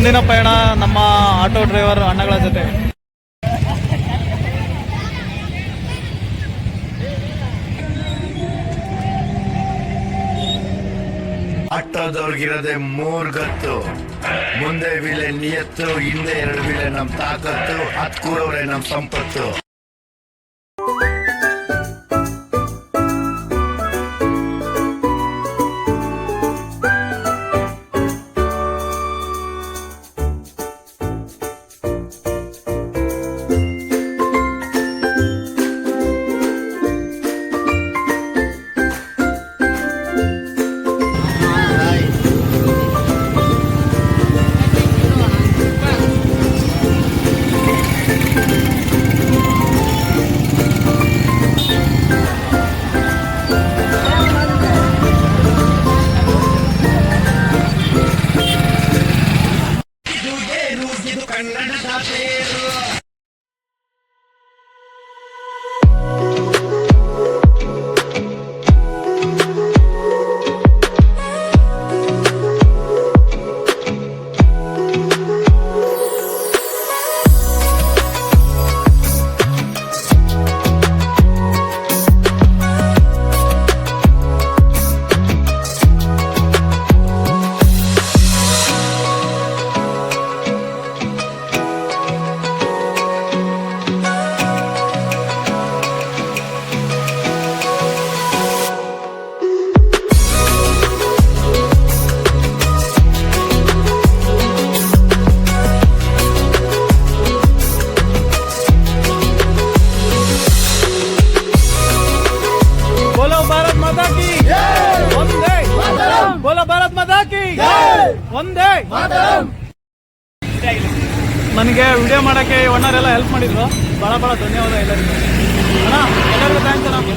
ಮುಂದಿನ ಪಯಣ ನಮ್ಮ ಆಟೋ ಡ್ರೈವರ್ ಅಣ್ಣಗಳ ಜೊತೆ. ಆಟೋದವ್ರಿಗಿರೋದೆ ಮೂರ್ ಗತ್ತು. ಮುಂದೆ ವಿಲೆ ನಿಯತ್ತು, ಹಿಂದೆ ಎರಡು ವಿಲೆ ನಮ್ ತಾಕತ್ತು ಹತ್ ಕೂರವ್ರೆ ನಮ್ ಸಂಪತ್ತು. ಕನ್ನಡ ಸಾಕ್ಷಿ ಒಂದೇ ನನಗೆ ವಿಡಿಯೋ ಮಾಡಕ್ಕೆ ಒಣ್ಣರೆಲ್ಲ ಹೆಲ್ಪ್ ಮಾಡಿದ್ರು. ಬಹಳ ಬಹಳ ಧನ್ಯವಾದ ಎಲ್ಲರಿಗೂ. ಅಣ್ಣ, ಎಲ್ಲರಿಗೂ ಥ್ಯಾಂಕ್ಸ್ ಅಣ್ಣ.